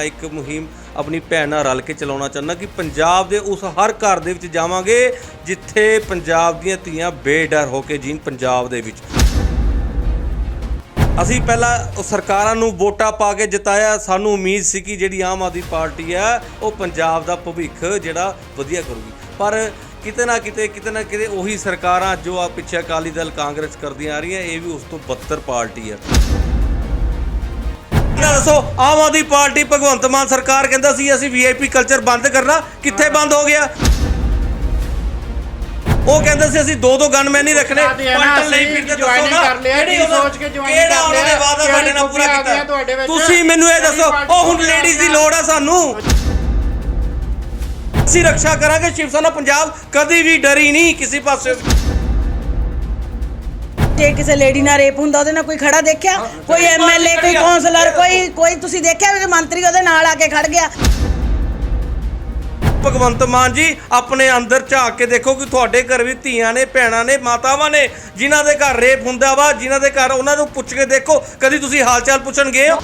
ਮੈਂ ਇੱਕ ਮੁਹਿੰਮ ਆਪਣੀ ਭੈਣ ਨਾਲ ਰਲ ਕੇ ਚਲਾਉਣਾ ਚਾਹੁੰਦਾ ਕਿ ਪੰਜਾਬ ਦੇ ਉਸ ਹਰ ਘਰ ਦੇ ਵਿੱਚ ਜਾਵਾਂਗੇ ਜਿੱਥੇ ਪੰਜਾਬ ਦੀਆਂ ਧੀਆਂ ਬੇਡਰ ਹੋ ਕੇ ਜੀਣ ਪੰਜਾਬ ਦੇ ਵਿੱਚ। ਅਸੀਂ ਪਹਿਲਾਂ ਉਹ ਸਰਕਾਰਾਂ ਨੂੰ ਵੋਟਾਂ ਪਾ ਕੇ ਜਿਤਾਇਆ। ਸਾਨੂੰ ਉਮੀਦ ਸੀ ਕਿ ਜਿਹੜੀ ਆਮ ਆਦਮੀ ਪਾਰਟੀ ਹੈ, ਉਹ ਪੰਜਾਬ ਦਾ ਭਵਿੱਖ ਜਿਹੜਾ ਵਧੀਆ ਕਰੂਗੀ। ਪਰ ਕਿਤੇ ਨਾ ਕਿਤੇ ਕਿਤੇ ਨਾ ਕਿਤੇ ਉਹੀ ਸਰਕਾਰਾਂ ਜੋ ਆ ਪਿੱਛੇ ਅਕਾਲੀ ਦਲ ਕਾਂਗਰਸ ਕਰਦੀਆਂ ਆ ਰਹੀਆਂ, ਇਹ ਵੀ ਉਸ ਤੋਂ ਬੱਤਰ ਪਾਰਟੀ ਹੈ। ਨਾ ਦੱਸੋ? ਆਮ ਆਦਮੀ ਪਾਰਟੀ ਭਗਵੰਤ ਮਾਨ ਸਰਕਾਰ ਕਹਿੰਦਾ ਸੀ ਅਸੀਂ ਵੀਆਈਪੀ ਕਲਚਰ ਬੰਦ ਕਰਨਾ। ਕਿੱਥੇ ਬੰਦ ਹੋ ਗਿਆ? ਉਹ ਕਹਿੰਦੇ ਸੀ ਅਸੀਂ ਦੋ ਦੋ ਗਨਮੈਨ ਨਹੀਂ ਰੱਖਣੇ। ਪਲਟਨ ਲਈ ਫਿਰਦੇ ਦੱਸੋ ਨਾ, ਕਿਹੜੀ ਸੋਚ ਕੇ joining ਕਿਹੜਾ ਉਹਨਾਂ ਨੇ ਵਾਅਦਾ ਸਾਡੇ ਨਾਲ ਪੂਰਾ ਕੀਤਾ? ਤੁਸੀਂ ਮੈਨੂੰ ਇਹ ਦੱਸੋ ਉਹ ਹੁਣ ਲੇਡੀਜ਼ ਦੀ ਲੋੜ ਆ ਸਾਨੂੰ? ਅਸੀਂ ਰੱਖਿਆ ਕਰਾਂਗੇ ਸ਼ਿਵ ਸੈਨਾ ਪੰਜਾਬ ਕਦੀ ਵੀ ਡਰੀ ਨਹੀਂ ਕਿਸੇ ਪਾਸੇ। ਜੇ ਕਿਸੇ ਲੇਡੀ ਨਾਲ ਰੇਪ ਹੁੰਦਾ ਉਹਦੇ ਨਾਲ ਕੋਈ ਖੜਾ ਦੇਖਿਆ? ਕੋਈ ਐਮਐਲਏ ਕੋਈ ਕੌਂਸਲਰ ਕੋਈ ਕੋਈ ਤੁਸੀਂ ਦੇਖਿਆ ਵੀ ਮੰਤਰੀ ਉਹਦੇ ਨਾਲ ਆ ਕੇ ਖੜ ਗਿਆ? ਭਗਵੰਤ ਮਾਨ ਜੀ ਆਪਣੇ ਅੰਦਰ ਝਾਕ ਕੇ ਦੇਖੋ ਕਿ ਤੁਹਾਡੇ ਘਰ ਵੀ ਧੀਆਂ ਨੇ ਭੈਣਾਂ ਨੇ ਮਾਤਾਵਾਂ ਨੇ ਜਿਨ੍ਹਾਂ ਦੇ ਘਰ ਰੇਪ ਹੁੰਦਾ ਵਾ ਜਿਨ੍ਹਾਂ ਦੇ ਘਰ ਉਹਨਾਂ ਨੂੰ ਪੁੱਛ ਕੇ ਦੇਖੋ ਕਦੀ ਤੁਸੀਂ ਹਾਲ ਚਾਲ ਪੁੱਛਣ ਗਏ ਹੋ?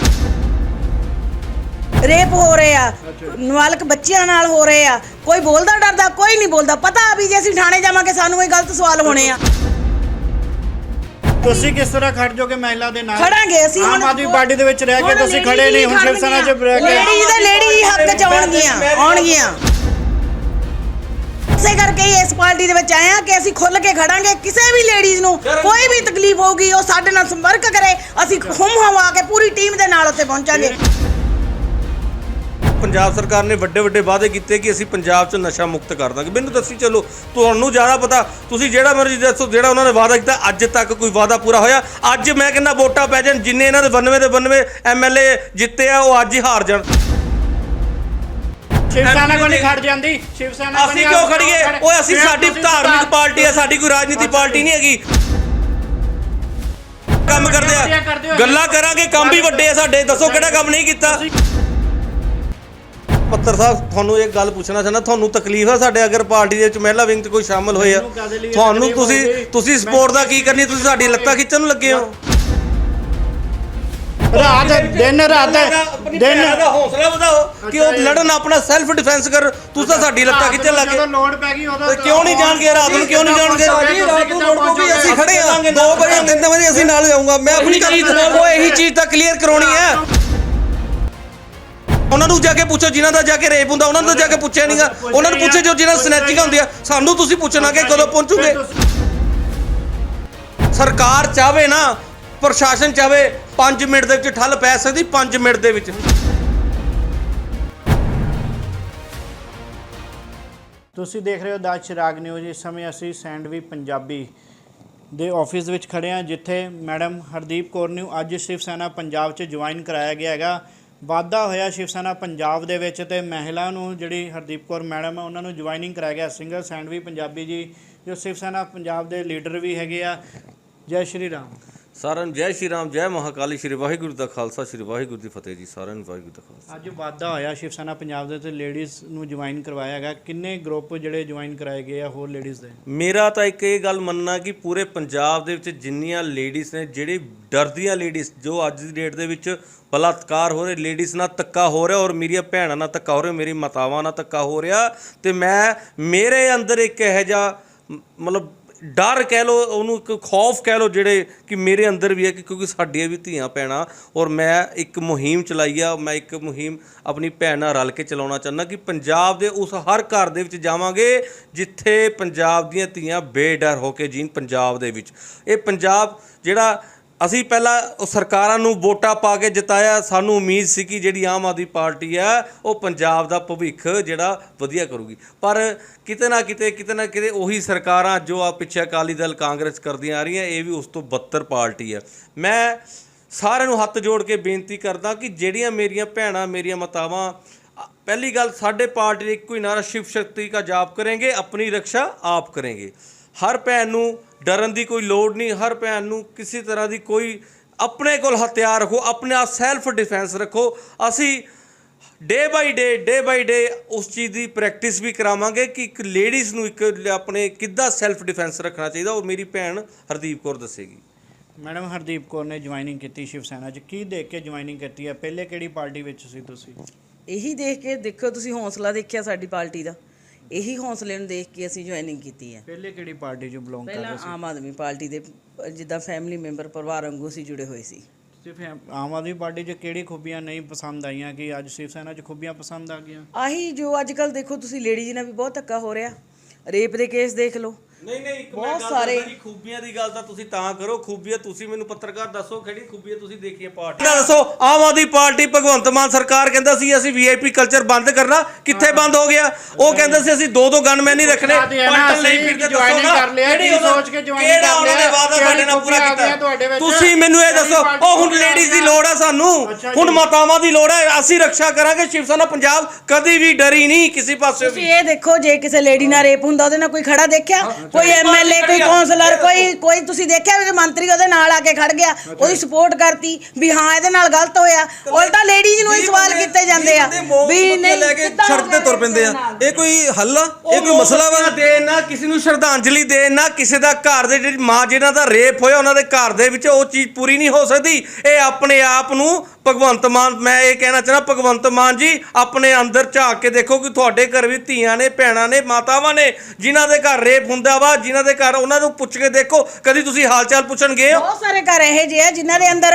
ਰੇਪ ਹੋ ਰਹੇ ਆ। ਨਾਬਾਲਗ ਬੱਚਿਆਂ ਨਾਲ ਹੋ ਰਹੇ ਆ। ਕੋਈ ਬੋਲਦਾ ਡਰਦਾ ਕੋਈ ਨਹੀਂ ਬੋਲਦਾ। ਪਤਾ ਵੀ ਜੇ ਅਸੀਂ ਥਾਣੇ ਜਾਵਾਂਗੇ ਸਾਨੂੰ ਕੋਈ ਗਲਤ ਸਵਾਲ ਹੋਣੇ ਆ। ਤੁਸੀਂ ਕਿਸ ਤਰ੍ਹਾਂ ਖੜ ਜਾਓਗੇ ਮਹਿਲਾ ਦੇ ਨਾਲ? ਖੜਾਂਗੇ ਅਸੀਂ ਆਮ ਆਦਮੀ ਪਾਰਟੀ ਦੇ ਵਿੱਚ ਰਹਿ ਕੇ ਹੁਣ ਤੁਸੀਂ ਖੜੇ ਨਹੀਂ ਹੁਣ ਸ਼ਿਵ ਸੈਨਾ 'ਚ ਰਹਿ ਕੇ ਲੇਡੀ ਦੇ ਲੇਡੀ ਹੀ ਹੱਕ ਚ ਆਉਣਗੀਆਂ ਆਉਣਗੀਆਂ। ਇਸੇ ਕਰਕੇ ਹੀ ਇਸ ਪਾਰਟੀ ਦੇ ਵਿੱਚ ਆਏ ਆ ਕਿ ਅਸੀਂ ਖੁੱਲ ਕੇ ਖੜਾਂਗੇ। ਕਿਸੇ ਵੀ ਲੇਡੀਜ਼ ਨੂੰ ਕੋਈ ਵੀ ਤਕਲੀਫ ਹੋਊਗੀ ਉਹ ਸਾਡੇ ਨਾਲ ਸੰਪਰਕ ਕਰੇ। ਅਸੀਂ ਹੁਮ ਹਵਾ ਕੇ ਪੂਰੀ ਟੀਮ ਦੇ ਨਾਲ ਉੱਥੇ ਪਹੁੰਚਾਂਗੇ। ਪੰਜਾਬ ਸਰਕਾਰ ਨੇ ਵੱਡੇ ਵੱਡੇ ਵਾਅਦੇ ਕੀਤੇ ਕਿ ਅਸੀਂ ਪੰਜਾਬ 'ਚ ਨਸ਼ਾ ਮੁਕਤ ਕਰ ਦਾਂਗੇ। ਮੈਨੂੰ ਦੱਸੀ ਚਲੋ ਤੁਹਾਨੂੰ ਜ਼ਿਆਦਾ ਪਤਾ ਤੁਸੀਂ ਜਿਹੜਾ ਮਰਜ਼ੀ ਦੱਸੋ ਜਿਹੜਾ ਉਹਨਾਂ ਨੇ ਵਾਅਦਾ ਕੀਤਾ ਅੱਜ ਤੱਕ ਕੋਈ ਵਾਅਦਾ ਪੂਰਾ ਹੋਇਆ? ਅੱਜ ਮੈਂ ਕਹਿੰਦਾ ਵੋਟਾਂ ਪੈ ਜਾਣ ਜਿੰਨੇ ਇਹਨਾਂ ਦੇ 92 ਦੇ 92 ਐਮਐਲਏ ਜਿੱਤੇ ਆ ਉਹ ਅੱਜ ਹੀ ਹਾਰ ਜਾਣ। ਸ਼ਿਵ ਸੈਨਾ ਕੋਲ ਨਹੀਂ ਖੜ ਜਾਂਦੀ। ਸ਼ਿਵ ਸੈਨਾ ਕੋਲ ਅਸੀਂ ਕਿਉਂ ਖੜ- ਖੜੀਏ? ਖੜ- ਓਏ ਅਸੀਂ ਸਾਡੀ ਧਾਰਮਿਕ ਪਾਰਟੀ ਹੈ ਸਾਡੀ ਕੋਈ ਰਾਜਨੀਤੀ ਪਾਰਟੀ ਨਹੀਂ ਹੈਗੀ। ਕੰਮ ਕਰਦੇ ਆ। ਗੱਲਾਂ ਕਰਾਂਗੇ ਕੰਮ ਵੀ ਵੱਡੇ ਆ ਸਾਡੇ ਦੱਸੋ ਕਿਹੜਾ ਕੰਮ ਨਹੀਂ ਕੀਤਾ। ਪੱਤਰ ਸਾਹਿਬ ਤੁਹਾਨੂੰ ਇੱਕ ਗੱਲ ਪੁੱਛਣਾ ਚਾਹੁੰਦਾ ਤੁਹਾਨੂੰ ਤਕਲੀਫ ਹੈ ਸਾਡੇ ਅਗਰ ਪਾਰਟੀ ਦੇ ਵਿੱਚ ਮਹਿਲਾ ਵਿੰਗ 'ਚ ਕੋਈ ਸ਼ਾਮਲ ਹੋਏ ਆ। ਤੁਹਾਨੂੰ ਤੁਸੀਂ? ਤੁਸੀਂ ਸਪੋਰਟ ਦਾ ਕੀ ਕਰਨੀ? ਤੁਸੀਂ ਸਾਡੀ ਲੱਤਾਂ ਖਿੱਚਣ ਨੂੰ ਲੱਗੇ ਹੋ। ਰਾਤ ਦਿਨ ਰਾਤ ਆਪਣੀ ਦਿਨ ਦਾ ਹੌਸਲਾ ਵਧਾਓ ਕਿ ਉਹ। ਲੜਨ ਆਪਣਾ ਸੈਲਫ ਡਿਫੈਂਸ ਕਰ ਤੁਸੀਂ ਤਾਂ ਸਾਡੀ ਲੱਤਾਂ ਖਿੱਚਣ ਲੱਗੇ ਲੋੜ ਪੈ ਗਈ ਉਦੋਂ ਤੇ ਕਿਉਂ ਨਹੀਂ ਜਾਣਗੇ? ਰਾਤ ਨੂੰ ਕਿਉਂ ਨਹੀਂ ਜਾਣਗੇ? ਰਾਤ ਨੂੰ ਲੋੜ ਪਊਗੀ, ਅਸੀਂ ਖੜੇ ਆ। 2 ਵਜੇ 3 ਵਜੇ ਅਸੀਂ ਨਾਲ ਜਾਊਂਗਾ ਮੈਂ ਆਪਣੀ ਚੀਜ਼ ਉਹ ਇਹੀ ਚੀਜ਼ ਤਾਂ ਕਲੀਅਰ ਕਰਾਉਣੀ ਹੈ। ਉਹਨਾਂ ਨੂੰ ਜਾ ਕੇ ਪੁੱਛੋ, ਜਿਨ੍ਹਾਂ ਦਾ ਜਾ ਕੇ ਰੇਪ ਹੁੰਦਾ, ਉਹਨਾਂ ਨੂੰ ਤਾਂ ਜਾ ਕੇ ਪੁੱਛਿਆ ਨਹੀਂਗਾ ਉਹਨਾਂ ਨੂੰ ਪੁੱਛੇ ਜੋ ਜਿਨ੍ਹਾਂ ਸਨੈਚਿੰਗ ਹੁੰਦੀਆਂ ਸਾਨੂੰ ਤੁਸੀਂ ਪੁੱਛਣਾ ਕਿ ਕਦੋਂ ਪਹੁੰਚੂਗੇ। ਸਰਕਾਰ ਚਾਵੇ ਨਾ, ਪ੍ਰਸ਼ਾਸਨ ਚਾਵੇ 5 ਮਿੰਟ ਦੇ ਵਿੱਚ ਠੱਲ ਪੈ ਸਕਦੀ 5 ਮਿੰਟ ਦੇ ਵਿੱਚ। ਤੁਸੀਂ ਦੇਖ ਰਹੇ ਹੋ ਦਾਜ ਚਿਰਾਗ ਨਿਊਜ਼, ਇਸ ਸਮੇਂ ਅਸੀਂ ਸੈਂਡਵੀ ਪੰਜਾਬੀ ਦੇ ਆਫਿਸ ਵਿੱਚ ਖੜੇ ਹਾਂ, ਜਿੱਥੇ ਮੈਡਮ ਹਰਦੀਪ ਕੌਰ ਨੂੰ ਅੱਜ ਸ਼ਿਵ ਸੈਨਾ ਪੰਜਾਬ 'ਚ ਜੁਆਇਨ ਕਰਾਇਆ ਗਿਆ ਹੈਗਾ। ਵਾਧਾ ਹੋਇਆ ਸ਼ਿਵ ਸੈਨਾ ਪੰਜਾਬ ਦੇ ਵਿੱਚ ਤੇ ਮਹਿਲਾ ਨੂੰ ਜਿਹੜੀ ਹਰਦੀਪ ਕੌਰ ਮੈਡਮ ਆ, ਉਹਨਾਂ ਨੂੰ ਜੁਆਇਨਿੰਗ ਕਰਾਇਆ ਗਿਆ। ਸਿੰਗਲ ਸੈਂਡਵੀ ਪੰਜਾਬੀ ਜੀ, ਜੋ ਸ਼ਿਵ ਸੈਨਾ ਪੰਜਾਬ ਦੇ ਲੀਡਰ ਵੀ ਹੈਗੇ ਆ। ਜੈ ਸ਼੍ਰੀ ਰਾਮ। ਸਾਰਿਆਂ ਨੂੰ ਜੈ ਸ਼੍ਰੀ ਰਾਮ ਜੈ ਮਹਾਕਾਲੀ ਸ਼੍ਰੀ ਵਾਹਿਗੁਰੂ ਦਾ ਖਾਲਸਾ ਸ਼੍ਰੀ ਵਾਹਿਗੁਰੂ ਦੀ ਫਤਿਹ ਜੀ ਸਾਰਿਆਂ ਨੂੰ ਵਾਹਿਗੁਰੂ ਦਾ ਖਾਲਸਾ। ਅੱਜ ਵਾਧਾ ਹੋਇਆ ਸ਼ਿਵ ਸੈਨਾ ਪੰਜਾਬ ਦੇ ਤੇ ਲੇਡੀਜ਼ ਨੂੰ ਜੁਆਇਨ ਕਰਵਾਇਆ ਹੈਗਾ। ਕਿੰਨੇ ਗਰੁੱਪ ਜਿਹੜੇ ਜੁਆਇਨ ਕਰਾਏ ਗਏ ਆ ਹੋਰ ਲੇਡੀਜ਼ ਦੇ? ਮੇਰਾ ਤਾਂ ਇੱਕ ਇਹ ਗੱਲ ਮੰਨਣਾ ਕਿ ਪੂਰੇ ਪੰਜਾਬ ਦੇ ਵਿੱਚ ਜਿੰਨੀਆਂ ਲੇਡੀਜ਼ ਨੇ ਜਿਹੜੀ ਡਰਦੀਆਂ ਲੇਡੀਜ਼ ਜੋ ਅੱਜ ਦੀ ਡੇਟ ਦੇ ਵਿੱਚ ਬਲਾਤਕਾਰ ਹੋ ਰਹੇ ਲੇਡੀਜ਼ ਨਾਲ ਧੱਕਾ ਹੋ ਰਿਹਾ ਔਰ ਮੇਰੀਆਂ ਭੈਣਾਂ ਨਾਲ ਧੱਕਾ ਹੋ ਰਿਹਾ ਮੇਰੀ ਮਾਤਾਵਾਂ ਨਾਲ ਧੱਕਾ ਹੋ ਰਿਹਾ ਤੇ ਮੈਂ ਮੇਰੇ ਅੰਦਰ ਇੱਕ ਇਹੋ ਜਿਹਾ ਮਤਲਬ ਡਰ ਕਹਿ ਲੋ ਉਹਨੂੰ ਇੱਕ ਖੌਫ ਕਹਿ ਲੋ ਜਿਹੜੇ ਕਿ ਮੇਰੇ ਅੰਦਰ ਵੀ ਹੈ ਕਿ ਕਿਉਂਕਿ ਸਾਡੀਆਂ ਵੀ ਧੀਆਂ ਭੈਣਾਂ ਔਰ ਮੈਂ ਇੱਕ ਮੁਹਿੰਮ ਚਲਾਈ ਆ, ਮੈਂ ਇੱਕ ਮੁਹਿੰਮ ਆਪਣੀ ਭੈਣ ਨਾਲ ਰਲ ਕੇ ਚਲਾਉਣਾ ਚਾਹੁੰਦਾ ਕਿ ਪੰਜਾਬ ਦੇ ਉਸ ਹਰ ਘਰ ਦੇ ਵਿੱਚ ਜਾਵਾਂਗੇ ਜਿੱਥੇ ਪੰਜਾਬ ਦੀਆਂ ਧੀਆਂ ਬੇਡਰ ਹੋ ਕੇ ਜੀਣ ਪੰਜਾਬ ਦੇ ਵਿੱਚ। ਇਹ ਪੰਜਾਬ ਜਿਹੜਾ ਅਸੀਂ ਪਹਿਲਾਂ ਉਹ ਸਰਕਾਰਾਂ ਨੂੰ ਵੋਟਾਂ ਪਾ ਕੇ ਜਿਤਾਇਆ। ਸਾਨੂੰ ਉਮੀਦ ਸੀ ਕਿ ਜਿਹੜੀ ਆਮ ਆਦਮੀ ਪਾਰਟੀ ਆ, ਉਹ ਪੰਜਾਬ ਦਾ ਭਵਿੱਖ ਜਿਹੜਾ ਵਧੀਆ ਕਰੂਗੀ। ਪਰ ਕਿਤੇ ਨਾ ਕਿਤੇ ਕਿਤੇ ਨਾ ਕਿਤੇ ਉਹੀ ਸਰਕਾਰਾਂ ਜੋ ਆ ਪਿੱਛੇ ਅਕਾਲੀ ਦਲ ਕਾਂਗਰਸ ਕਰਦੀਆਂ ਆ ਰਹੀਆਂ, ਇਹ ਵੀ ਉਸ ਤੋਂ ਬੱਤਰ ਪਾਰਟੀ ਆ। ਮੈਂ ਸਾਰਿਆਂ ਨੂੰ ਹੱਥ ਜੋੜ ਕੇ ਬੇਨਤੀ ਕਰਦਾ ਕਿ ਜਿਹੜੀਆਂ ਮੇਰੀਆਂ ਭੈਣਾਂ, ਮੇਰੀਆਂ ਮਾਤਾਵਾਂ, ਪਹਿਲੀ ਗੱਲ ਸਾਡੇ ਪਾਰਟੀ ਦੇ ਇੱਕੋ ਹੀ ਨਾਰਾ, ਸ਼ਿਵ ਸ਼ਕਤੀ ਦਾ ਜਾਪ ਕਰਾਂਗੇ, ਆਪਣੀ ਰੱਖਿਆ ਆਪ ਕਰਾਂਗੇ। ਹਰ ਭੈਣ ਨੂੰ ਡਰਨ ਦੀ ਕੋਈ ਲੋੜ ਨਹੀਂ ਹਰ ਭੈਣ ਨੂੰ ਕਿਸੇ ਤਰ੍ਹਾਂ ਦੀ ਕੋਈ ਆਪਣੇ ਕੋਲ ਹਥਿਆਰ ਰੱਖੋ ਆਪਣੇ ਆਪ ਸੈਲਫ ਡਿਫੈਂਸ ਰੱਖੋ। ਅਸੀਂ ਡੇ ਬਾਈ ਡੇ ਡੇ ਬਾਈ ਡੇ ਉਸ ਚੀਜ਼ ਦੀ ਪ੍ਰੈਕਟਿਸ ਵੀ ਕਰਾਵਾਂਗੇ ਕਿ ਇੱਕ ਲੇਡੀਜ਼ ਨੂੰ ਇੱਕ ਆਪਣੇ ਕਿੱਦਾਂ ਸੈਲਫ ਡਿਫੈਂਸ ਰੱਖਣਾ ਚਾਹੀਦਾ ਉਹ ਮੇਰੀ ਭੈਣ ਹਰਦੀਪ ਕੌਰ ਦੱਸੇਗੀ। ਮੈਡਮ ਹਰਦੀਪ ਕੌਰ ਨੇ ਜੁਆਇਨਿੰਗ ਕੀਤੀ ਸ਼ਿਵ ਸੈਨਾ 'ਚ। ਕੀ ਦੇਖ ਕੇ ਜੁਆਇਨਿੰਗ ਕੀਤੀ ਹੈ? ਪਹਿਲੇ ਕਿਹੜੀ ਪਾਰਟੀ ਵਿੱਚ ਸੀ ਤੁਸੀਂ? ਇਹੀ ਦੇਖ ਕੇ ਦੇਖੋ ਤੁਸੀਂ ਹੌਸਲਾ ਦੇਖਿਆ ਸਾਡੀ ਪਾਰਟੀ ਦਾ? ਇਹੀ ਹੌਸਲੇ ਨੂੰ ਦੇਖ ਕੇ ਅਸੀਂ ਜੁਆਇਨਿੰਗ ਕੀਤੀ ਹੈ। ਪਹਿਲੇ ਕਿਹੜੀ ਪਾਰਟੀ 'ਚ ਬਿਲੋਂਗ ਕਰ ਪਹਿਲਾਂ ਰਹੇ ਸੀ? ਆਮ ਆਦਮੀ ਪਾਰਟੀ ਦੇ ਅ, ਜਿੱਦਾਂ ਫੈਮਿਲੀ ਮੈਂਬਰ ਪਰਿਵਾਰ ਵਾਂਗੂ ਅਸੀਂ ਜੁੜੇ ਹੋਏ ਸੀ। ਐਮ- ਆਮ ਆਦਮੀ ਪਾਰਟੀ 'ਚ ਕਿਹੜੀ ਖੂਬੀਆਂ ਨਹੀਂ ਪਸੰਦ ਆਈਆਂ ਕਿ ਅੱਜ ਸ਼ਿਵ ਸੈਨਾ 'ਚ ਖੂਬੀਆਂ ਪਸੰਦ ਆ ਗਈਆਂ? ਆਹੀ ਜੋ ਅੱਜ ਕੱਲ ਦੇਖੋ ਤੁਸੀਂ ਲੇਡੀਜ਼ ਨਾਲ ਵੀ ਬਹੁਤ ਧੱਕਾ ਹੋ ਰਿਹਾ। ਰੇਪ ਦੇ ਕੇਸ ਦੇਖ ਲਓ। ਨਹੀਂ ਨਹੀਂ ਇੱਕ ਬਹੁਤ ਮੈਂ ਗੱਲ ਸਾਰੇ- ਦੱਸਦਾ ਜੀ ਖੂਬੀਆਂ ਦੀ ਗੱਲ ਤਾਂ ਤੁਸੀਂ ਤਾਂ ਕਰੋ ਖੂਬੀਆਂ ਤੁਸੀਂ ਮੈਨੂੰ ਪੱਤਰਕਾਰ ਦੱਸੋ ਕਿਹੜੀ ਖੂਬੀਆਂ ਤੁਸੀਂ ਦੇਖੀਏ ਪਾਰਟੀ। ਦੱਸੋ ਆਮ ਆਦਮੀ ਪਾਰਟੀ ਭਗਵੰਤ ਮਾਨ ਸਰਕਾਰ ਕਹਿੰਦਾ ਸੀ ਅਸੀਂ ਵੀਆਈਪੀ ਕਲਚਰ ਬੰਦ ਕਰਨਾ ਕਿੱਥੇ ਬੰਦ ਹੋ ਗਿਆ? ਉਹ ਕਹਿੰਦਾ ਸੀ ਅਸੀਂ ਦੋ ਦੋ ਗਨਮੈਨ ਨਹੀਂ ਰੱਖਣੇ ਸਾਥ ਹੀ ਹੈ ਨਾ, ਪਲਟਨ ਲਈ ਅਸੀਂ ਫਿਰਦੇ joining ਦੱਸੋ ਨਾ, ਕਰ ਲਿਆ, ਕਿਹੜੀ ਕੀ ਉਹਨਾਂ- ਸੋਚ ਕੇ joining ਕਿਹੜਾ ਕਰ ਉਹਨਾਂ ਨੇ ਲਿਆ, ਵਾਅਦਾ ਕਿਹੜੀ ਸਾਡੇ ਨਾਲ ਪੂਰਾ ਖੂਬੀਆਂ ਆ ਗਈਆਂ ਕੀਤਾ ਵਿੱਚ? ਤੁਸੀਂ ਮੈਨੂੰ ਇਹ ਦੱਸੋ ਕਿਹੜੀ ਉਹ ਹੁਣ ਪਾਰਟੀ ਲੇਡੀਜ਼ ਦੀ ਆ ਲੋੜ ਆ ਸਾਨੂੰ। ਅੱਛਾ ਹੁਣ। ਮਾਤਾਵਾਂ ਦੀ ਲੋੜ ਹੈ ਅਸੀਂ ਰੱਖਿਆ ਕਰਾਂਗੇ ਸ਼ਿਵ ਸੈਨਾ ਪੰਜਾਬ ਕਦੀ ਵੀ ਡਰੀ ਨਹੀਂ ਕਿਸੇ ਪਾਸੇ ਤੁਸੀਂ ਵੀ। ਇਹ ਦੇਖੋ ਜੇ ਕਿਸੇ ਲੇਡੀ ਨਾਲ ਰੇਪ ਹੁੰਦਾ ਉਹਦੇ ਨਾਲ ਕੋਈ ਖੜਾ ਦੇਖਿਆ? ਕੋਈ ਐਮਐਲਏ ਕੋਈ। ਕਾਉਂਸਲਰ ਕੋਈ ਕੋਈ ਤੁਸੀਂ ਦੇਖਿਆ ਵੀ ਮੰਤਰੀ ਉਹਦੇ ਨਾਲ ਆ ਕੇ ਖੜ ਗਿਆ? ਉਹਦੀ ਸਪੋਰਟ ਕਰਤੀ ਵੀ ਹਾਂ ਇਹਦੇ ਨਾਲ ਗਲਤ ਹੋਇਆ। ਉਲਟਾ ਲੇਡੀਜ਼ ਨੂੰ ਹੀ ਸਵਾਲ ਕੀਤੇ ਜਾਂਦੇ ਆ। ਵੀ ਨਹੀਂ ਲੈ ਕੇ ਕਿੱਦਾਂ ਸੜਕ ਤੇ ਤੁਰ ਪੈਂਦੇ ਆ? ਇਹ ਕੋਈ ਹੱਲ ਆ? ਇਹ ਕੋਈ ਮਸਲਾ ਵਾ? ਦੇ ਨਾ ਕਿਸੇ ਨੂੰ ਸ਼ਰਧਾਂਜਲੀ ਦੇ ਨਾ ਕਿਸੇ ਦਾ ਘਰ ਦੇ ਜਿਹੜੀ ਮਾਂ ਜਿਹਨਾਂ ਦਾ ਰੇਪ ਹੋਇਆ ਉਹਨਾਂ ਦੇ ਘਰ ਦੇ ਵਿੱਚ ਉਹ ਚੀਜ਼ ਪੂਰੀ ਨਹੀਂ ਹੋ ਸਕਦੀ। ਇਹ ਆਪਣੇ ਆਪ ਨੂੰ ਭਗਵੰਤ ਮਾਨ ਮੈਂ ਇਹ ਕਹਿਣਾ ਚਾਹਣਾ ਭਗਵੰਤ ਮਾਨ ਜੀ ਆਪਣੇ ਅੰਦਰ ਝਾਕ ਕੇ ਦੇਖੋ ਕਿ ਤੁਹਾਡੇ ਘਰ ਵੀ ਧੀਆਂ ਨੇ ਭੈਣਾਂ ਨੇ ਮਾਤਾਵਾਂ ਨੇ ਜਿਨ੍ਹਾਂ ਦੇ ਘਰ ਰੇਪ ਹੁੰਦਾ ਵਾ ਜਿਨ੍ਹਾਂ ਦੇ ਘਰ ਉਹਨਾਂ ਨੂੰ ਪੁੱਛ ਕੇ ਦੇਖੋ ਕਦੀ ਤੁਸੀਂ ਹਾਲ ਚਾਲ ਪੁੱਛਣ ਗਏ ਹੋ ਬਹੁਤ ਸਾਰੇ ਘਰ ਇਹੋ ਜਿਹੇ ਆ ਜਿਨ੍ਹਾਂ ਦੇ ਅੰਦਰ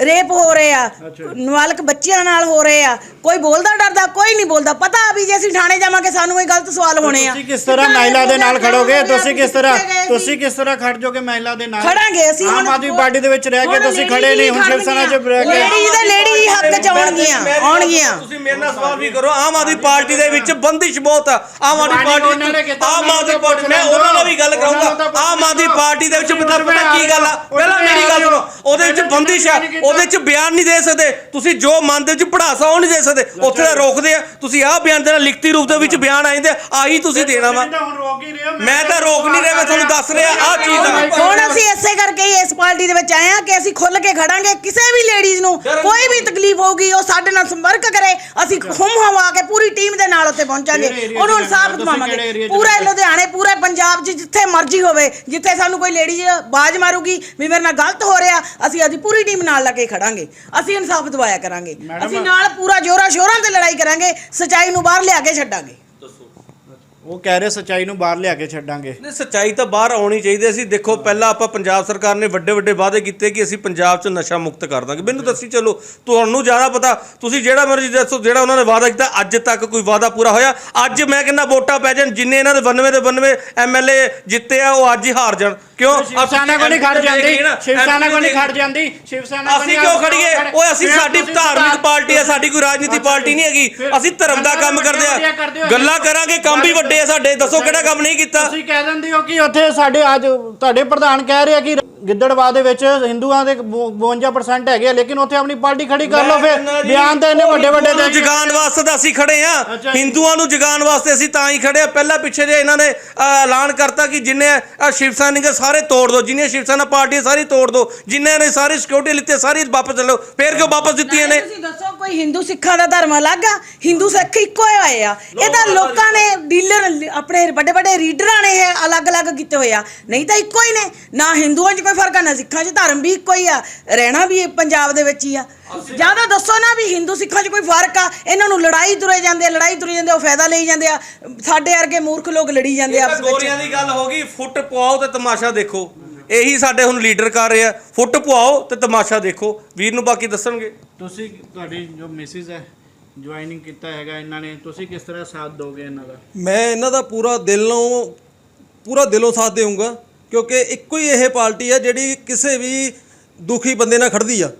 ਰੇਪ ਹੋ ਰਹੇ ਆ ਨਾਬਾਲਗ ਬੱਚਿਆਂ ਨਾਲ ਹੋ ਰਹੇ ਆ। ਕੋਈ ਬੋਲਦਾ ਡਰਦਾ ਕੋਈ ਨਹੀਂ ਬੋਲਦਾ। ਪਤਾ ਵੀ ਜੇ ਅਸੀਂ ਥਾਣੇ ਜਾਵਾਂਗੇ ਸਾਨੂੰ ਇਹ ਗਲਤ ਸਵਾਲ ਹੋਣੇ ਆ। ਤੁਸੀਂ ਕਿਸ ਤਰ੍ਹਾਂ ਮਹਿਲਾ ਦੇ ਨਾਲ ਖੜੋਗੇ? ਤੁਸੀਂ ਕਿਸ ਤਰ੍ਹਾਂ? ਤੁਸੀਂ ਕਿਸ ਤਰ੍ਹਾਂ ਖੜ ਜਾਓਗੇ ਮਹਿਲਾ ਦੇ ਨਾਲ? ਖੜਾਂਗੇ ਅਸੀਂ ਆਮ ਆਦਮੀ ਪਾਰਟੀ ਦੇ ਵਿੱਚ ਰਹਿ ਕੇ ਤੁਸੀਂ ਖੜੇ ਨਹੀਂ ਹੁਣ ਸ਼ਿਵ ਸੈਨਾ 'ਚ ਰਹਿ ਕੇ। ਲੇਡੀ ਦੇ ਲੇਡੀ ਹੱਕ ਚ ਆਉਣਗੀਆਂ। ਤੁਸੀਂ ਮੇਰੇ ਨਾਲ ਸਵਾਲ ਵੀ ਕਰੋ ਆਮ ਆਦਮੀ ਪਾਰਟੀ ਦੇ ਵਿੱਚ ਬੰਦਿਸ਼ ਬਹੁਤ ਆ। ਆਮ ਆਦਮੀ ਪਾਰਟੀ ਆਮ ਆਦਮੀ ਪਾਰਟੀ ਮੈਂ ਉਹਨਾਂ ਨਾਲ ਵੀ ਗੱਲ ਕਰਾਂਗਾ ਆਮ ਆਦਮੀ। ਪਾਰਟੀ ਦੇ ਵਿੱਚ ਪਤਾ ਪਤਾ ਕੀ ਗੱਲ ਆ? ਪਹਿਲਾਂ ਮੇਰੀ ਗੱਲ ਸੁਣੋ। ਉਹਦੇ ਵਿੱਚ ਬੰਦਿਸ਼ ਆ। ਉਹਦੇ ਵਿੱਚ ਬਿਆਨ ਨਹੀਂ ਦੇ ਸਕਦੇ। ਤੁਸੀਂ ਜੋ ਮਨ ਦੇ ਵਿੱਚ ਪੜਾਸਾ ਉਹ ਨਹੀਂ ਦੇ ਸਕਦੇ। ਉੱਥੇ ਤਾਂ ਰੋਕਦੇ ਆ। ਤੁਸੀਂ ਆਹ ਬਿਆਨ ਦੇਣਾ ਲਿਖਤੀ ਰੂਪ ਦੇ ਵਿੱਚ ਬਿਆਨ ਆਇੰਦੇ ਆਹੀ ਤੁਸੀਂ ਦੇਣਾ ਵਾ। ਹੀ ਹੋ। ਮੈਂ ਤਾਂ ਰੋਕ ਨਹੀਂ ਰਿਹਾ ਮੈਂ ਤੁਹਾਨੂੰ ਦੱਸ ਰਿਹਾ ਆਹ ਚੀਜ਼ ਆ। ਹੁਣ ਅਸੀਂ ਇਸੇ ਕਰਕੇ ਹੀ ਇਸ ਪਾਰਟੀ ਦੇ ਵਿੱਚ ਆਏ ਆ ਕਿ ਅਸੀਂ ਖੁੱਲ ਕੇ ਖੜਾਂਗੇ ਕਿਸੇ ਵੀ ਲੇਡੀਜ਼ ਨੂੰ। ਕੋਈ ਵੀ ਤਕਲੀਫ ਹੋਊਗੀ ਉਹ ਸਾਡੇ ਨਾਲ ਸੰਪਰਕ ਕਰੇ ਅਸੀਂ ਹੁਮ ਹਵਾ ਕੇ ਪੂਰੀ ਟੀਮ ਦੇ ਨਾਲ ਉੱਥੇ ਪਹੁੰਚਾਂਗੇ। ਕਿਹੜੇ area 'ਚ ਉਹਨੂੰ? ਇਨਸਾਫ ਤੁਸੀਂ ਦਿਵਾਵਾਂਗੇ। ਕਿਹੜੇ area 'ਚ ਪੂਰੇ ਰਹਿੰਦੇ ਹੋ? ਲੁਧਿਆਣੇ ਪੂਰੇ ਪੰਜਾਬ 'ਚ ਜਿੱਥੇ ਮਰਜ਼ੀ ਹੋਵੇ ਜਿੱਥੇ ਸਾਨੂੰ ਕੋਈ ਲੇਡੀਜ਼ ਬਾਜ਼ ਮਾਰੂਗੀ ਵੀ ਮੇਰੇ ਨਾਲ ਗਲਤ ਹੋ ਰਿਹਾ ਅਸੀਂ ਅੱਜ ਪੂਰੀ ਟੀਮ ਨਾਲ ਲਾ ਕੇ ਖੜਾਂਗੇ। ਅਸੀਂ ਇਨਸਾਫ ਦਿਵਾਇਆ ਕਰਾਂਗੇ। ਮੈਡਮ- ਅਸੀਂ ਨਾਲ ਪੂਰਾ ਜੋਰਾ ਸ਼ੋਰਾਂ ਤੇ ਲੜਾਈ ਕਰਾਂਗੇ ਸਚਾਈ ਨੂੰ ਬਾਹਰ ਲਿਆ ਕੇ ਛੱਡਾਂਗੇ। ਉਹ ਕਹਿ ਰਹੇ ਸਚਾਈ ਨੂੰ ਬਾਹਰ ਲਿਆ ਕੇ ਛੱਡਾਂਗੇ। ਨਹੀਂ ਸੱਚਾਈ ਤਾਂ ਬਾਹਰ ਆਉਣੀ ਚਾਹੀਦੀ ਸੀ ਦੇਖੋ ਪਹਿਲਾਂ ਆਪਾਂ ਪੰਜਾਬ ਸਰਕਾਰ ਨੇ ਵੱਡੇ ਵੱਡੇ ਵਾਅਦੇ ਕੀਤੇ ਕਿ ਅਸੀਂ ਪੰਜਾਬ 'ਚ ਨਸ਼ਾ ਮੁਕਤ ਕਰ ਦਾਂਗੇ। ਮੈਨੂੰ ਦੱਸੀ ਚੱਲੋ ਤੁਹਾਨੂੰ ਜ਼ਿਆਦਾ ਪਤਾ ਤੁਸੀਂ ਜਿਹੜਾ ਮਰਜ਼ੀ ਦੱਸੋ ਜਿਹੜਾ ਉਹਨਾਂ ਨੇ ਵਾਅਦਾ ਕੀਤਾ ਅੱਜ ਤੱਕ ਕੋਈ ਵਾਅਦਾ ਪੂਰਾ ਹੋਇਆ? ਅੱਜ ਮੈਂ ਕਹਿੰਦਾ ਵੋਟਾਂ ਪੈ ਜਾਣ ਜਿੰਨੇ ਇਹਨਾਂ ਦੇ 92 ਦੇ 92 ਐਮਐਲਏ ਜਿੱਤੇ ਆ ਉਹ ਅੱਜ ਹੀ ਹਾਰ ਜਾਣ। ਕਿਉਂ? ਸ਼ਿਵ ਸੈਨਾ ਨਹੀਂ ਖੜ ਜਾਂਦੀ ਸ਼ਿਵ ਸੈਨਾ ਨਹੀਂ ਖੜ ਜਾਂਦੀ ਸ਼ਿਵ ਸੈਨਾ ਅਸੀਂ ਕਿਉਂ ਖੜੀਏ? ਓਏ ਅਸੀਂ ਸਾਡੀ ਧਾਰਮਿਕ ਪਾਰਟੀ ਹੈ ਸਾਡੀ ਕੋਈ ਰਾਜਨੀਤੀ ਪਾਰਟੀ ਨਹੀਂ ਹੈਗੀ। ਅਸੀਂ ਧਰਮ ਦਾ ਕੰਮ ਕਰਦੇ ਆ। ਗੱਲਾਂ ਕਰਾਂਗੇ ਕੰਮ ਵੀ ਵੱਡੇ ਆ ਸਾਡੇ, ਦੱਸੋ ਕਿਹੜਾ ਕੰਮ ਨਹੀਂ ਕੀਤਾ? ਤੁਸੀਂ ਕਹਿ ਦਿੰਦੇ ਹੋ ਕਿ ਉੱਥੇ ਸਾਡੇ, ਅੱਜ ਤੁਹਾਡੇ ਪ੍ਰਧਾਨ ਕਹਿ ਰਿਹਾ ਕਿ ਗਿੱਦੜਵਾ ਦੇ ਵਿੱਚ ਹਿੰਦੂਆਂ ਦੇ 52% ਹੈਗੇ ਆ, ਲੇਕਿਨ ਉੱਥੇ ਆਪਣੀ ਪਾਰਟੀ ਖੜੀ ਕਰ ਲਓ ਫਿਰ ਬਿਆਨ ਤਾਂ ਇੰਨੇ ਵੱਡੇ ਵੱਡੇ ਨੂੰ ਦੇ ਜਗਾਉਣ ਵਾਸਤੇ ਤਾਂ ਅਸੀਂ ਖੜੇ ਆ ਅੱਛਾ ਜੀ। ਹਿੰਦੂਆਂ ਨੂੰ ਜਗਾਉਣ ਵਾਸਤੇ ਅਸੀਂ ਤਾਂ ਹੀ ਖੜੇ ਆ ਪਹਿਲਾਂ ਪਿੱਛੇ ਜੇ ਇਹਨਾਂ ਨੇ ਐਲਾਨ ਕਰਤਾ ਕਿ ਜਿੰਨੇ ਅ, ਸ਼ਿਵ ਸੈਨਿਕ ਸਾਰੇ ਤੋੜ ਦਿਓ ਜਿੰਨੇ ਸ਼ਿਵ ਸੈਨਾ ਪਾਰਟੀ ਸਾਰੀ ਤੋੜ ਦਿਓ ਜਿੰਨੇ ਨੇ ਸਾਰੀ ਸਿਕਿਉਰਿਟੀ ਲਿੱਤੀ ਸਾਰੀ ਵਾਪਸ ਲਓ ਫੇਰ ਕਿਉਂ ਵਾਪਸ ਦਿੱਤੀਆਂ ਨੇ? ਤੁਸੀਂ ਦੱਸੋ ਕੋਈ ਹਿੰਦੂ ਸਿੱਖਾਂ ਦਾ ਧਰਮ ਅਲੱਗ ਆ? ਹਿੰਦੂ ਸਿੱਖ ਇੱਕੋ ਹੀ ਹੋਏ ਆ। ਇਹ ਤਾਂ ਲੋਕਾਂ ਨੇ ਡੀਲਰ ਆਪਣੇ ਵੱਡੇ ਵੱਡੇ ਰੀਡਰਾਂ ਨੇ ਇਹ ਅਲੱਗ-ਅਲੱਗ ਕੀਤੇ ਹੋਏ ਆ। ਨਹੀਂ ਤਾਂ ਇੱਕੋ ਹੀ ਨੇ। ਨਾ ਹਿੰਦੂਆਂ 'ਚ ਕੋਈ ਫ਼ਰਕ ਆ ਨਾ ਸਿੱਖਾਂ 'ਚ ਧਰਮ ਵੀ ਇੱਕੋ ਹੀ ਆ ਰਹਿਣਾ ਵੀ ਇਹ ਪੰਜਾਬ ਦੇ ਵਿੱਚ ਹੀ ਆ। ਜ਼ਿਆਦਾ ਦੱਸੋ ਨਾ ਵੀ ਹਿੰਦੂ ਸਿੱਖਾਂ 'ਚ ਕੋਈ ਫ਼ਰਕ ਆ ਇਹਨਾਂ ਨੂੰ ਲੜਾਈ ਤੁਰੇ ਜਾਂਦੇ ਆ ਲੜਾਈ ਤੁਰੇ ਜਾਂਦੇ ਆ, ਉਹ ਫਾਇਦਾ ਲਈ ਜਾਂਦੇ ਆ ਸਾਡੇ ਵਰਗੇ ਮੂਰਖ ਲੋਕ ਲੜੀ ਜਾਂਦੇ ਆ ਆਪਸ ਵਿੱਚ। ਗੋਰੀਆਂ ਦੀ ਗੱਲ ਹੋ ਗਈ ਫੁੱਟ ਪਵਾਓ ਤੇ ਤਮਾਸ਼ਾ ਦੇਖੋ। ਇਹੀ ਸਾਡੇ ਹੁਣ ਲੀਡਰ ਕਰ ਰਹੇ ਆ ਫੁੱਟ ਪਵਾਓ ਤੇ ਤਮਾਸ਼ਾ ਦੇਖੋ। ਵੀਰ ਨੂੰ ਬਾਕੀ ਦੱਸਣਗੇ। ਤੁਸੀਂ ਤੁਹਾਡੀ ਜੋ ਮਿਸਿਸ ਹੈ ਜੁਆਇਨਿੰਗ ਕੀਤਾ ਹੈਗਾ ਇਹਨਾਂ ਨੇ ਤੁਸੀਂ ਕਿਸ ਤਰ੍ਹਾਂ ਸਾਥ ਦੋਗੇ ਇਹਨਾਂ ਦਾ? ਮੈਂ ਇਹਨਾਂ ਦਾ ਪੂਰਾ ਦਿਲੋਂ ਪੂਰਾ ਦਿਲੋਂ ਸਾਥ ਦੇਵਾਂਗਾ ਕਿਉਂਕਿ ਇੱਕੋ ਹੀ ਇਹ ਪਾਰਟੀ ਆ ਜਿਹੜੀ ਕਿਸੇ ਵੀ ਦੁਖੀ ਬੰਦੇ ਨਾਲ ਖੜਦੀ ਆ।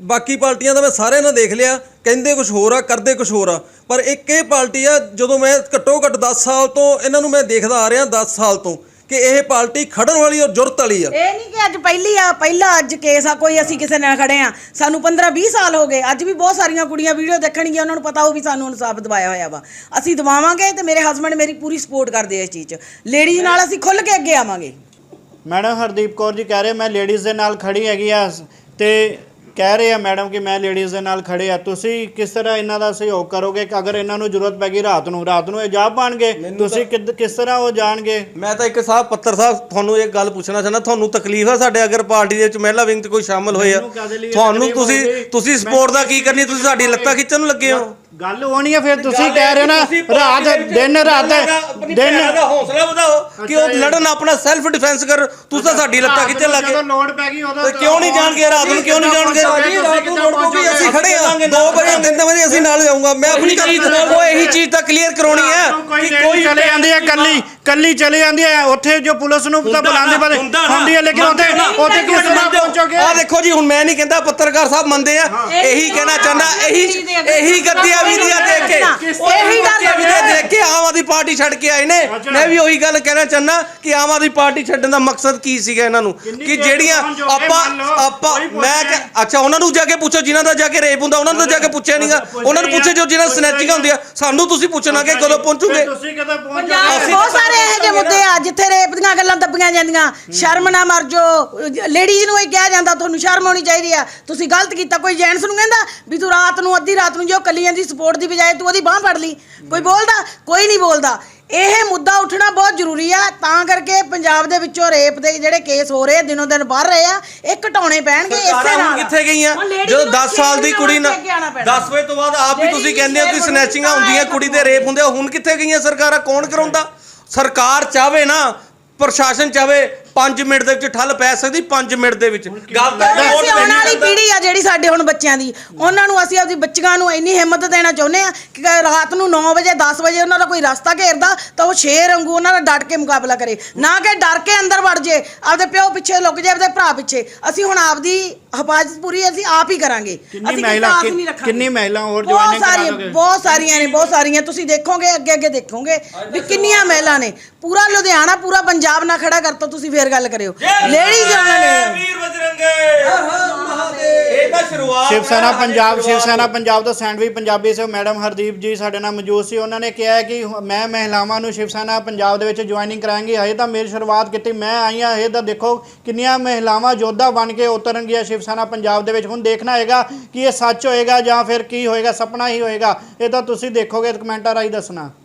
ਬਾਕੀ ਪਾਰਟੀਆਂ ਦਾ ਮੈਂ ਸਾਰਿਆਂ ਨਾਲ ਦੇਖ ਲਿਆ, ਕਹਿੰਦੇ ਕੁਝ ਹੋਰ ਆ, ਕਰਦੇ ਕੁਝ ਹੋਰ ਆ। ਪਰ ਇੱਕ ਇਹ ਪਾਰਟੀ ਆ, ਜਦੋਂ ਮੈਂ ਘੱਟੋ ਘੱਟ 10 ਸਾਲ ਤੋਂ ਇਹਨਾਂ ਨੂੰ ਮੈਂ ਦੇਖਦਾ ਆ ਰਿਹਾ 10 ਸਾਲ ਤੋਂ, ਕਿ ਇਹ ਪਾਰਟੀ ਖੜਨ ਵਾਲੀ ਔਰ ਜੁਰਤ ਵਾਲੀ ਆ। ਇਹ ਨਹੀਂ ਕਿ ਅੱਜ ਪਹਿਲੀ ਆ, ਪਹਿਲਾ ਅੱਜ ਕੇਸ ਆ, ਕੋਈ ਅਸੀਂ ਕਿਸੇ ਨਾਲ ਖੜੇ ਆ। ਸਾਨੂੰ 15 20 ਸਾਲ ਹੋ ਗਏ, ਅੱਜ ਵੀ ਬਹੁਤ ਸਾਰੀਆਂ ਕੁੜੀਆਂ ਵੀਡੀਓ ਦੇਖਣਗੀਆਂ, ਉਹਨਾਂ ਨੂੰ ਪਤਾ ਹੋ ਵੀ ਸਾਨੂੰ ਇਨਸਾਫ ਦਿਵਾਇਆ ਹੋਇਆ ਵਾ। ਅਸੀਂ ਦਿਵਾਵਾਂਗੇ ਤੇ ਮੇਰੇ ਹਸਬੰਡ ਮੇਰੀ ਪੂਰੀ ਸਪੋਰਟ ਕਰਦੇ ਆ ਇਸ ਚੀਜ਼ 'ਚ। ਲੇਡੀਜ਼ ਨਾਲ ਅਸੀਂ ਖੁੱਲ ਕੇ ਅੱਗੇ ਆਵਾਂਗੇ। ਮੈਡਮ ਹਰਦੀਪ ਕੌਰ ਜੀ ਕਹਿ ਰਹੇ ਮੈਂ ਲੇਡੀਜ਼ ਦੇ ਨਾਲ ਖੜੀ ਹੈਗੀ ਆ ਤੇ ਕਹਿ ਰਹੇ ਆ ਮੈਡਮ ਕਿ ਮੈਂ ਲੇਡੀਜ਼ ਦੇ ਨਾਲ ਖੜੇ ਆ। ਤੁਸੀਂ ਕਿਸ ਤਰ੍ਹਾਂ ਇਹਨਾਂ ਦਾ ਸਹਿਯੋਗ ਕਰੋਗੇ? ਕਿ ਅਗਰ ਇਹਨਾਂ ਨੂੰ ਜ਼ਰੂਰਤ ਪੈਗੀ ਰਾਤ ਨੂੰ ਰਾਤ ਨੂੰ ਇਹ ਜਾ ਪਾਣਗੇ? ਤੁਸੀਂ ਕਿੱਦ- ਕਿਸ ਤਰ੍ਹਾਂ ਉਹ ਜਾਣਗੇ? ਮੈਂ ਤਾਂ ਇੱਕ ਸਾਹਿਬ ਪੱਤਰ ਸਾਹਿਬ ਤੁਹਾਨੂੰ ਇੱਕ ਗੱਲ ਪੁੱਛਣਾ ਚਾਹੁੰਦਾ ਤੁਹਾਨੂੰ ਤਕਲੀਫ ਹੈ ਸਾਡੇ ਅਗਰ ਪਾਰਟੀ ਦੇ ਵਿੱਚ ਮਹਿਲਾ ਵਿੰਗ 'ਚ ਕੋਈ ਸ਼ਾਮਲ ਮੈਨੂੰ ਕਾਹਦੇ ਲਈ ਤੁਹਾਨੂੰ ਤਕਲੀਫ ਤੁਸੀਂ? ਤੁਸੀਂ ਸਪੋਰਟ ਦਾ ਕੀ ਕਰਨੀ ਤੁਸੀਂ ਸਾਡੀ ਲੱਤਾਂ ਖਿੱਚਣ ਨੂੰ ਲੱਗੇ ਹੋ? ਗੱਲ ਨਹੀਂ ਹੈ ਫਿਰ ਤੁਸੀਂ ਗੱਲ ਕਹਿ ਰਹੇ ਹੋ ਨਾ ਰਾਤ ਦਿਨ ਰਾਤ ਦਿਨ ਦਾ ਹੌਸਲਾ ਵਧਾਓ ਕਿ ਉਹ। ਲੜਨ ਆਪਣਾ ਸੈਲਫ ਡਿਫੈਂਸ ਕਰ ਤੁਸੀਂ ਤਾਂ ਸਾਡੀ ਲੱਤਾਂ ਖਿੱਚੇ ਲੱਗੇ ਜਦੋਂ ਲੋੜ ਪੈ ਗਈ ਉਦੋਂ ਤੇ ਕਿਉਂ ਨਹੀਂ ਜਾਣਗੇ ਰਾਤ ਨੂੰ ਕਿਉਂ ਨਹੀਂ ਜਾਣਗੇ? ਰਾਤ ਨੂੰ ਲੋੜ ਪਊਗੀ ਅਸੀਂ ਖੜੇ ਆ 2 ਵਜੇ 3 ਵਜੇ ਅਸੀਂ ਨਾਲ ਜਾਊਂਗਾ ਮੈਂ ਆਪਣੀ ਚੀਜ਼ ਉਹ ਇਹੀ ਚੀਜ਼ ਤਾਂ ਕਲੀਅਰ ਕਰਾਉਣੀ ਹੈ ਕਿ ਕੋਈ ਚਲੇ ਜਾਂਦੀ ਹੈ ਕੱਲੀ ਕੱਲੀ ਚਲੇ ਜਾਂਦੀ ਹੈ ਉੱਥੇ ਜੋ ਪੁਲਿਸ ਨੂੰ ਤਾਂ ਬੁਲਾਉਂਦੇ ਪਏ ਹੁੰਦੀ ਹੈ ਲੇਕਿਨ ਉੱਥੇ ਉੱਥੇ ਕਿਸ ਤਰ੍ਹਾਂ ਪਹੁੰਚੋਗੇ? ਆ ਦੇਖੋ ਜੀ ਹੁਣ ਮੈਂ ਨਹੀਂ ਕਹਿੰਦਾ ਪੱਤਰਕਾਰ ਸਾਹਿਬ ਮੰਨਦੇ ਆ। ਇਹੀ ਕਹਿਣਾ ਚਾਹੁੰਦਾ ਇਹੀ ਇਹੀ ਗੱਦੀਆਂ ਵੀਡੀਓ ਦੇਖ ਕੇ ਇਹੀ ਗੱਲ ਗੱਦੀਆਂ ਵੀਡੀਓ ਦੇਖ ਕੇ ਆਮ ਆਦਮੀ ਪਾਰਟੀ ਛੱਡ ਕੇ ਆਏ ਨੇ। ਮੈਂ ਵੀ ਉਹੀ ਗੱਲ ਕਹਿਣਾ ਚਾਹੁੰਦਾ ਕਿ ਆਮ ਆਦਮੀ ਪਾਰਟੀ ਛੱਡਣ ਦਾ ਮਕਸਦ ਕੀ ਸੀਗਾ ਇਹਨਾਂ ਨੂੰ? ਕਿ ਜਿਹੜੀਆਂ? ਆਪਾਂ ਆਪਾਂ ਮੈਂ ਅੱਛਾ ਉਹਨਾਂ ਨੂੰ ਜਾ ਕੇ ਪੁੱਛੋ ਜਿਨ੍ਹਾਂ ਦਾ ਜਾ ਕੇ ਰੇਪ ਹੁੰਦਾ ਉਹਨਾਂ ਨੂੰ ਤਾਂ ਜਾ ਕੇ ਪੁੱਛਿਆ ਨਹੀਂਗਾ ਉਹਨਾਂ ਨੂੰ ਪੁੱਛੋ ਜੋ ਜਿਹਨਾਂ ਸਨੈਚਿੰਗ ਹੁੰਦੀ ਆ। ਸਾਨੂੰ ਤੁਸੀਂ ਪੁੱਛਣਾ ਕਿ ਕਦੋਂ ਪਹੁੰਚੋਗੇ? ਤੁਸੀਂ ਕਦੋਂ ਪਹੁੰਚੋਗੇ? ਸਾਰੇ ਇਹੋ ਜਿਹੇ ਮੁੱਦੇ ਆ ਜਿੱਥੇ ਰੇਪ ਦੀਆਂ ਗੱਲਾਂ ਦੱਬੀਆਂ ਜਾਂਦੀਆਂ। ਸ਼ਰਮ ਨਾ ਮਰ ਜੋ। ਲੇਡੀਜ਼ ਨੂੰ ਇਹ ਕਿਹਾ ਜਾਂਦਾ ਤੁਹਾਨੂੰ ਸ਼ਰਮ ਆਉਣੀ ਚਾਹੀਦੀ ਆ। ਤੁਸੀਂ ਗਲਤ ਕੀਤਾ। ਕੋਈ ਜੈਂਟਸ ਨੂੰ ਕਹਿੰਦਾ ਵੀ ਤੂੰ ਰਾਤ ਨੂੰ ਅੱਧੀ ਰਾਤ ਨੂੰ ਜੋ ਕੱਲੀਆਂ ਦੀ ਸਪੋਰਟ ਦੀ ਬਜਾਏ ਤੂੰ ਉਹਦੀ ਬਾਹ ਫੜ ਲਈ। ਕੋਈ ਬੋਲਦਾ? ਕੋਈ ਨਹੀਂ ਬੋਲਦਾ। ਇਹ ਮੁੱਦਾ ਉੱਠਣਾ ਬਹੁਤ ਜ਼ਰੂਰੀ ਆ। ਤਾਂ ਕਰਕੇ ਪੰਜਾਬ ਦੇ ਵਿੱਚੋਂ ਰੇਪ ਦੇ ਜਿਹੜੇ ਕੇਸ ਹੋ ਰਹੇ ਆ ਦਿਨੋਂ ਦਿਨ ਵੱਧ ਰਹੇ ਆ। ਇਹ ਘਟਾਉਣੇ ਪੈਣਗੇ ਇਸੇ ਸਰਕਾਰਾਂ ਨਾਲ। ਹੁਣ ਕਿੱਥੇ ਗਈਆਂ? ਹੁਣ ladies ਜਦੋਂ ਨੂੰ 10 ਸਾਲ ਦੀ ਕੁੜੀ ਨਾਲ ਅੱਗੇ ਆਉਣਾ ਪੈਣਾ। 10 ਵਜੇ ਤੋਂ ਬਾਅਦ ਆਪ ਵੀ ਤੁਸੀਂ ਕਹਿੰਦੇ ਹੋ ਕਿ ਸਨੈਚਿੰਗਾਂ ਹੁੰਦੀਆਂ ਕੁੜੀ ਦੇ ਰੇਪ ਹੁੰਦੇ ਆ। ਹੁਣ ਕਿੱਥੇ ਗਈਆਂ ਸਰਕਾਰਾਂ? ਕੌਣ ਕਰਾਉਂਦਾ? ਸਰਕਾਰ ਚਾਹਵੇ ਨਾ ਪ੍ਰਸ਼ਾਸਨ ਚਾਹਵੇ 5 ਮਿੰਟ ਦੇ ਵਿੱਚ ਠੱਲ ਪੈ ਸਕਦੀ 5 ਮਿੰਟ ਦੇ ਵਿੱਚ। ਗੱਲ ਤਾਂ ਇਹ ਅਸੀਂ ਆਉਣ ਵਾਲੀ ਪੀੜ੍ਹੀ ਆ ਜਿਹੜੀ ਸਾਡੇ ਹੁਣ ਬੱਚਿਆਂ ਦੀ। ਉਹਨਾਂ ਨੂੰ ਅਸੀਂ ਆਪਦੀ ਬੱਚੀਆਂ ਨੂੰ ਇੰਨੀ ਹਿੰਮਤ ਦੇਣਾ ਚਾਹੁੰਦੇ ਆ ਕਿ ਰਾਤ ਨੂੰ 9 ਵਜੇ 10 ਵਜੇ ਉਹਨਾਂ ਦਾ ਕੋਈ ਰਸਤਾ ਘੇਰਦਾ ਤਾਂ ਉਹ ਸ਼ੇਰ ਵਾਂਗੂ ਉਹਨਾਂ ਦਾ ਡਟ ਕੇ ਮੁਕਾਬਲਾ ਕਰੇ। ਨਾ ਕਿ ਡਰ ਕੇ ਅੰਦਰ ਵੜ ਜੇ ਆਪਦੇ ਪਿਓ ਪਿੱਛੇ ਲੁਕ ਜੇ ਆਪਦੇ ਭਰਾ ਪਿੱਛੇ। ਅਸੀਂ ਹੁਣ ਆਪਦੀ ਹਿਫਾਜ਼ਤ ਪੂਰੀ ਅਸੀਂ ਆਪ ਹੀ ਕਰਾਂਗੇ। ਕਿੰਨੀ ਅਸੀਂ ਮਹਿਲਾ ਕਿਸੇ ਦਾ ਆਸ ਕਿ- ਨਹੀਂ ਰੱਖਾਂਗੇ। ਕਿੰਨੀ ਮਹਿਲਾ ਹੋਰ ਬਹੁਤ ਕਰਾ ਸਾਰੀਆਂ? ਬਹੁਤ ਸਾਰੀਆਂ ਨੇ ਬਹੁਤ ਸਾਰੀਆਂ। ਤੁਸੀਂ ਦੇਖੋਗੇ ਅੱਗੇ ਅੱਗੇ ਦੇਖੋਗੇ ਵੀ ਕਿੰਨੀਆਂ ਮਹਿਲਾ ਨੇ। ਪੂਰਾ ਲੁਧਿਆਣਾ ਪੂਰਾ ਪੰਜਾਬ ਨਾਲ ਖੜਾ ਕਰਤਾ ਤੁਸੀਂ ਫੇਰ। ਗੱਲ ਕਰਿਓ। ਲੇਡੀਜ਼ ਉਹਨਾਂ ਨੇ। ਵੀਰ ਬਜਰੰਗੇ। ਇਹ ਤਾਂ ਸ਼ੁਰੂਆਤ ਸ਼ਿਵ ਸੈਨਾ ਪੰਜਾਬ ਸ਼ਿਵ ਸੈਨਾ ਪੰਜਾਬ ਤੋਂ ਸੈਂਡਵੀ ਪੰਜਾਬੀ ਸੇ ਮੈਡਮ ਹਰਦੀਪ ਜੀ ਸਾਡੇ ਨਾਲ ਮੌਜੂਦ ਸੀ। ਉਹਨਾਂ ਨੇ ਕਿਹਾ ਕਿ ਮੈਂ ਮਹਿਲਾਵਾਂ ਨੂੰ ਸ਼ਿਵ ਸੈਨਾ ਪੰਜਾਬ ਦੇ ਵਿੱਚ ਜੁਆਇਨਿੰਗ ਕਰਾਂਗੀ। ਹਜੇ ਤਾਂ ਮੇਰੀ ਸ਼ੁਰੂਆਤ ਕੀਤੀ ਮੈਂ ਆਈ ਹਾਂ। ਇਹ ਤਾਂ ਦੇਖੋ ਕਿੰਨੀਆਂ ਮਹਿਲਾਵਾਂ ਯੋਧਾ ਬਣ ਕੇ ਉਤਰਨਗੀਆਂ ਸ਼ਿਵ ਸੈਨਾ ਪੰਜਾਬ ਦੇ ਵਿੱਚ। ਹੁਣ ਦੇਖਣਾ ਹੈਗਾ ਕਿ ਇਹ ਸੱਚ ਹੋਏਗਾ ਜਾਂ ਫਿਰ ਕੀ ਹੋਏਗਾ ਸੁਪਨਾ ਹੀ ਹੋਏਗਾ। ਇਹ ਤਾਂ ਤੁਸੀਂ ਦੇਖੋਗੇ ਕਮੈਂਟਾਂ ਰਾਹੀਂ ਦੱਸਣਾ।